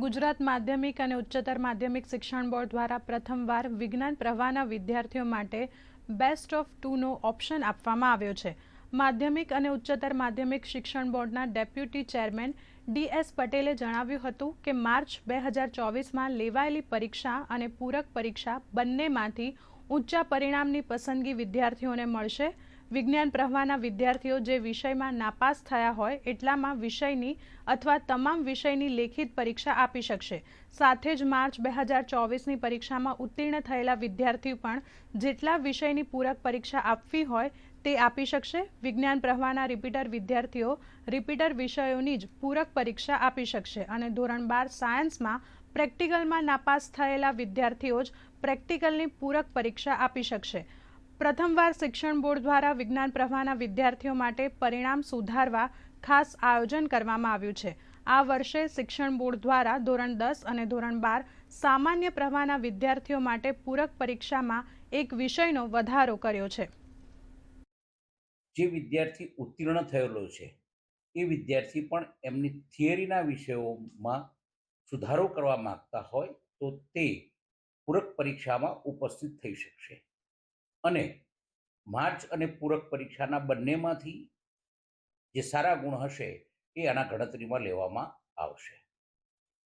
ગુજરાત માધ્યમિક અને ઉચ્ચતર માધ્યમિક શિક્ષણ બોર્ડ દ્વારા પ્રથમવાર વિજ્ઞાન પ્રવાહના વિદ્યાર્થીઓ માટે બેસ્ટ ઓફ ટુનો ઓપ્શન આપવામાં આવ્યો છે. માધ્યમિક અને ઉચ્ચતર માધ્યમિક શિક્ષણ બોર્ડના ડેપ્યુટી ચેરમેન ડી એસ પટેલે જણાવ્યું હતું કે માર્ચ બે હજાર ચોવીસમાં લેવાયેલી પરીક્ષા અને પૂરક પરીક્ષા બંનેમાંથી ઊંચા પરિણામની પસંદગી વિદ્યાર્થીઓને મળશે. વિજ્ઞાન પ્રવાહના વિદ્યાર્થીઓ જે વિષયમાં નાપાસ થયા હોય એટલામાં વિષયની અથવા તમામ વિષયની લેખિત પરીક્ષા આપી શકશે. સાથે જ માર્ચ બે હજાર ચોવીસની પરીક્ષામાં ઉત્તીર્ણ થયેલા વિદ્યાર્થીઓ પણ જેટલા વિષયની પૂરક પરીક્ષા આપવી હોય તે આપી શકશે. વિજ્ઞાન પ્રવાહના રિપીટર વિદ્યાર્થીઓ રિપીટર વિષયોની જ પૂરક પરીક્ષા આપી શકશે અને ધોરણ બાર સાયન્સમાં પ્રેક્ટિકલમાં નાપાસ થયેલા વિદ્યાર્થીઓ જ પ્રેક્ટિકલની પૂરક પરીક્ષા આપી શકશે. પ્રથમવાર શિક્ષણ બોર્ડ દ્વારા વિજ્ઞાન પ્રવાહના વિદ્યાર્થીઓ માટે પરિણામ સુધારવા ખાસ આયોજન કરવામાં આવ્યું છે. આ વર્ષે શિક્ષણ બોર્ડ દ્વારા ધોરણ દસ અને ધોરણ બાર સામાન્ય પ્રવાહના વિદ્યાર્થીઓ માટે પૂરક પરીક્ષામાં એક વિષયનો વધારો કર્યો છે. જે વિદ્યાર્થી ઉત્તીર્ણ થયેલો છે, એ વિદ્યાર્થી પણ એમની થિયરીના વિષયોમાં સુધારો કરવા માગતા હોય તો તે પૂરક પરીક્ષામાં ઉપસ્થિત થઈ શકશે. અને માર્ચ અને પૂરક પરીક્ષાના બંનેમાંથી જે સારા ગુણ હશે એ આના ગણતરીમાં લેવામાં આવશે.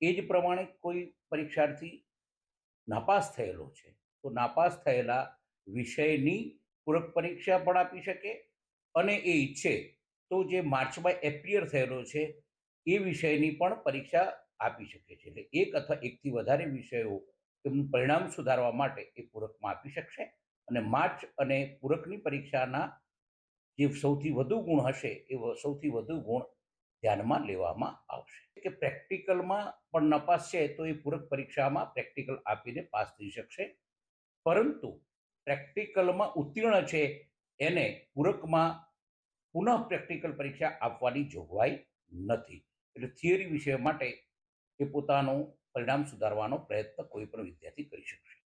એ જ પ્રમાણે કોઈ પરીક્ષાર્થી નાપાસ થયેલો છે, તો નાપાસ થયેલા વિષયની પૂરક પરીક્ષા પણ આપી શકે અને એ ઈચ્છે તો જે માર્ચમાં એપિયર થયેલો છે એ વિષયની પણ પરીક્ષા આપી શકે છે. એટલે એક અથવા એકથી વધારે વિષયો એમનું પરિણામ સુધારવા માટે એ પૂરકમાં આપી શકશે અને માર્ચ અને પૂરકની પરીક્ષાના જે સૌથી વધુ ગુણ હશે, એ સૌથી વધુ ગુણ ધ્યાનમાં લેવામાં આવશે. કે પ્રેક્ટિકલમાં પણ નપાસ છે, તો એ પૂરક પરીક્ષામાં પ્રેક્ટિકલ આપીને પાસ થઈ શકશે. પરંતુ પ્રેક્ટિકલમાં ઉત્તીર્ણ છે, એને પૂરકમાં પુનઃ પ્રેક્ટિકલ પરીક્ષા આપવાની જોગવાઈ નથી. એટલે થિયરી વિષય માટે એ પોતાનું પરિણામ સુધારવાનો પ્રયત્ન કોઈ પણ વિદ્યાર્થી કરી શકશે.